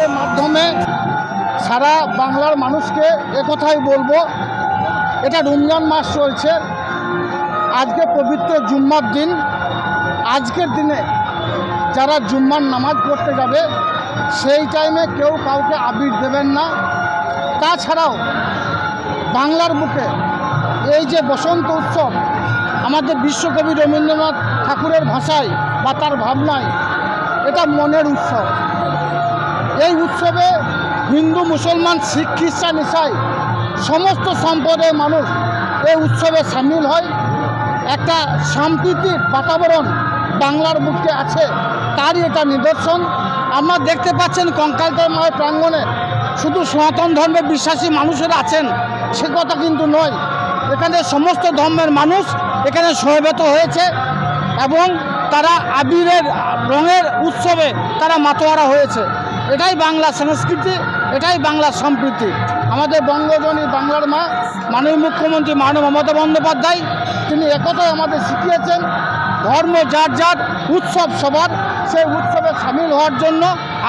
আপনাদের মাধ্যমে সারা বাংলার মানুষকে একথাই বলব, এটা রমজান মাস চলছে, আজকে পবিত্র জুম্মার দিন, আজকের দিনে যারা জুম্মার নামাজ পড়তে যাবে, সেই টাইমে কেউ কাউকে আবির দেবেন না। তাছাড়াও বাংলার বুকে এই যে বসন্ত উৎসব, আমাদের বিশ্বকবি রবীন্দ্রনাথ ঠাকুরের ভাষায় বা তার ভাবনায় এটা মনের উৎসব। এই উৎসবে হিন্দু, মুসলমান, শিখ খ্রিস্টান ইসাই সমস্ত সম্প্রদায়ের মানুষ এই উৎসবে সামিল হয়। একটা সম্প্রীতির বাতাবরণ বাংলার বুকে আছে, তারই এটা নিদর্শন। আমরা দেখতে পাচ্ছেন কঙ্কালতার মায়ের প্রাঙ্গণে শুধু সনাতন ধর্মে বিশ্বাসী মানুষেরা আছেন, সে কথা কিন্তু নয়। এখানে সমস্ত ধর্মের মানুষ এখানে সমবেত হয়েছে এবং তারা আবিরের রঙের উৎসবে তারা মাতোয়ারা হয়েছে। এটাই বাংলা সংস্কৃতি, এটাই বাংলার সম্প্রীতি। আমাদের বঙ্গজনী বাংলার মা, মাননীয় মুখ্যমন্ত্রী মানব মমতা বন্দ্যোপাধ্যায়, তিনি একথাই আমাদের শিখিয়েছেন, ধর্ম যার যার, উৎসব সবার। সেই উৎসবে সামিল হওয়ার জন্য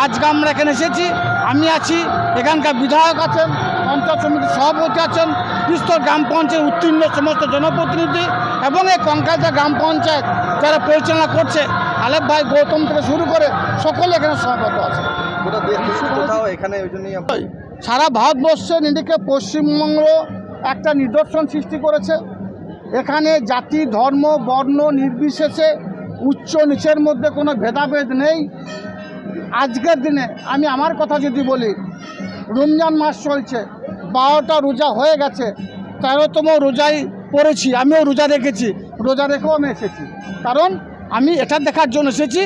আজকে আমরা এখানে এসেছি। আমি আছি, এখানকার বিধায়ক আছেন, পঞ্চায়েত সমিতির সভাপতি আছেন, বিস্তর গ্রাম পঞ্চায়েত উত্তীর্ণ সমস্ত জনপ্রতিনিধি এবং এই কঙ্কালতা গ্রাম পঞ্চায়েত যারা পরিচালনা করছে, আলেপ ভাই গৌতম থেকে শুরু করে সকলে এখানে সমাগত আছে সারা ভারতবর্ষে নিরিখে পশ্চিমবঙ্গ একটা নিদর্শন সৃষ্টি করেছে। এখানে জাতি, ধর্ম, বর্ণ নির্বিশেষে উচ্চ নিচের মধ্যে কোনো ভেদাভেদ নেই। আজকের দিনে আমি আমার কথা যদি বলি, রমজান মাস চলছে, বারোটা রোজা হয়ে গেছে, তেরোতম রোজাই পড়েছি, আমিও রোজা রেখেছি, রোজা রেখেও আমি এসেছি। কারণ আমি এটা দেখার জন্য এসেছি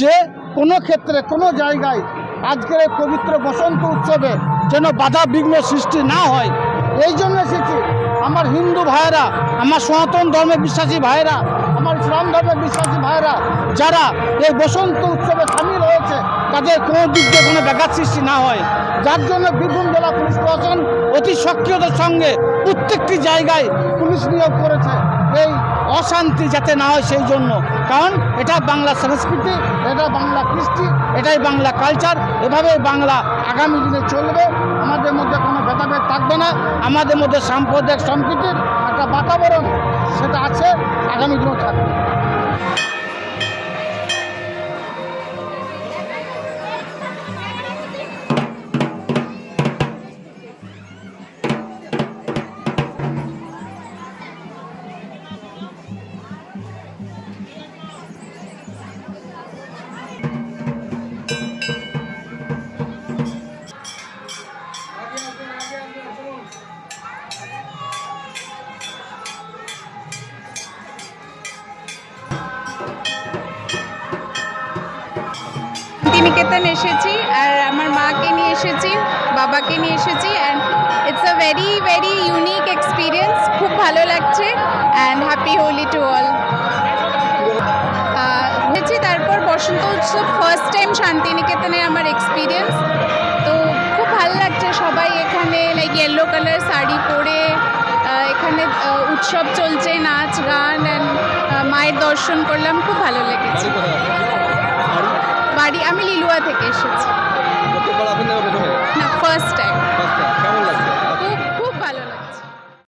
যে কোনো ক্ষেত্রে, কোনো জায়গায় আজকের এই পবিত্র বসন্ত উৎসবে যেন বাধা বিঘ্ন সৃষ্টি না হয়। এই জন্য এসেছি। আমার হিন্দু ভাইয়েরা, আমার সনাতন ধর্মে বিশ্বাসী ভাইয়েরা, আমার ইসলাম ধর্মের বিশ্বাসী ভাইয়েরা, যারা এই বসন্ত উৎসবে সামিল হয়েছে, তাদের কোনো দিক দিয়ে কোনো ব্যাঘাত সৃষ্টি না হয়। যার জন্য বীরভূম জেলা পুলিশ প্রশাসন অতি সক্রিয়তার সঙ্গে প্রত্যেকটি জায়গায় পুলিশ নিয়োগ করেছে। এই অশান্তি যাতে না হয় সেই জন্য। কারণ এটা বাংলা সংস্কৃতি, এটা বাংলা কৃষ্টি, এটাই বাংলা কালচার এভাবে বাংলা আগামী দিনে চলবে। আমাদের মধ্যে কোনো ভেদাভেদ থাকবে না। আমাদের মধ্যে সাম্প্রদায়িক সম্প্রীতির একটা বাতাবরণ সেটা আছে, আগামী দিনেও থাকবে। শান্তিনিকেতন এসেছি আর আমার মাকে নিয়ে এসেছি, বাবাকে নিয়ে এসেছি and it's a very very unique experience খুব ভালো লাগছে and happy Holi to all হয়েছি তারপর বসন্ত উৎসব ফার্স্ট টাইম শান্তিনিকেতনে আমার এক্সপিরিয়েন্স তো খুব ভালো লাগছে সবাই এখানে লাইক ইয়েলো কালার শাড়ি পরে এখানে উৎসব চলছে, নাচ, গান অ্যান্ড মায়ের দর্শন করলাম, খুব ভালো লেগেছে। বাড়ি আমি লিলুয়া থেকে এসেছি। না ফার্স্ট টাইম কেমন লাগছে?